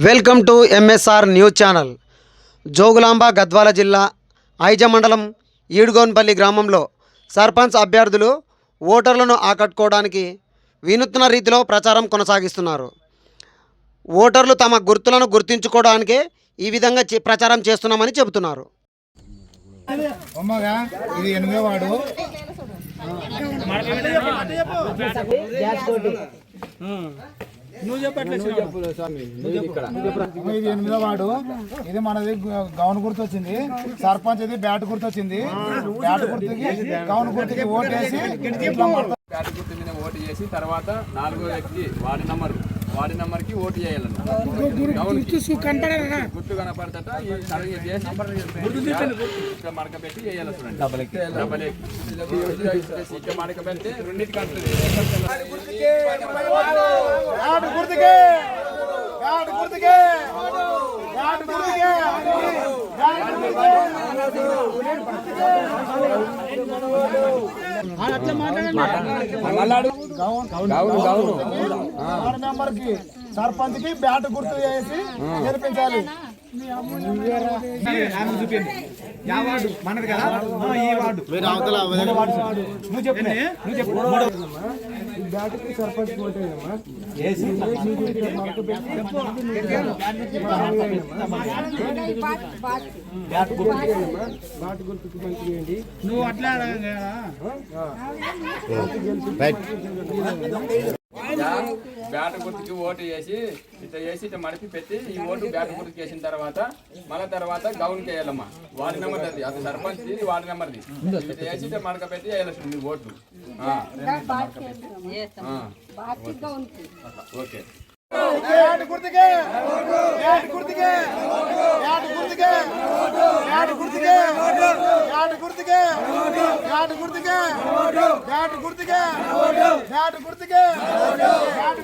Welcome to MSR news channel. Jogulamba Gadwal జిల్లా ఐజ మండలం ఈడుగోన్పల్లి గ్రామంలో సర్పంచ్ అభ్యర్థులు ఓటర్లను ఆకట్టుకోవడానికి వినూత్న రీతిలో ప్రచారం కొనసాగిస్తున్నారు. ఓటర్లు తమ గుర్తులను గుర్తించుకోవడానికే ఈ విధంగా చే- ప్రచారం చేస్తున్నామని చెబుతున్నారు. అమ్మగా ఇది ఎనిమిదో వాడు అమ్మ, ఇది ఎనిమిదో వాడు ఇది మనది గౌన్ గుర్తు వచ్చింది సర్పంచ్ ఇది బ్యాట్ గుర్తు వచ్చింది బ్యాట్ గుర్తుకి గౌన్ గుర్తుకి ఓటేసి ఇట్లా మడత బ్యాట్ గుర్తు మీద ఓటు చేసి తర్వాత నాలుగో వ్యక్తి వాడి నంబర్. వార్డు నెంబర్కి ఓటు చేయాలన్నా గుర్తు కనపడతట చేసి మడకపెట్టి చేయాలి చూడండి. డబల్ ఇక్కడ మడకపెడితే రెండింటికి అంటుంది సర్పంచ్కి బ్యాట్ గుర్తు చేసి గెలిపించాలి. వార్డు మనది కదా? ఈ వార్డు నువ్వు చెప్పు. నువ్వు చెప్పు. నువ్వు అట్లా బ్యాట్ గుర్తుకి ఓటు వేసి ఇట్లా వేసి ఇట్లా మడిపి పెట్టి ఈ ఓటు బ్యాట్ గుర్తుకి వేసిన తర్వాత మళ్ళీ తర్వాత గౌన్ చేయాలమ్మా వార్డు నెంబర్ అది అది సర్పంచ్ ఇది వార్డు నెంబర్ది. ఇట్లా వేసి ఇట్లా మడక పెట్టి వేయాల్సి మీ ఓట్లు ఓకే. గుర్తుకే గుర్తుకే గుర్తుకే. బ్యాట్ గుర్తుకే. బ్యాట్ గుర్తుకే. బ్యాట్ గుర్తుకే. బ్యాట్ గుర్తుకే. బ్యాట్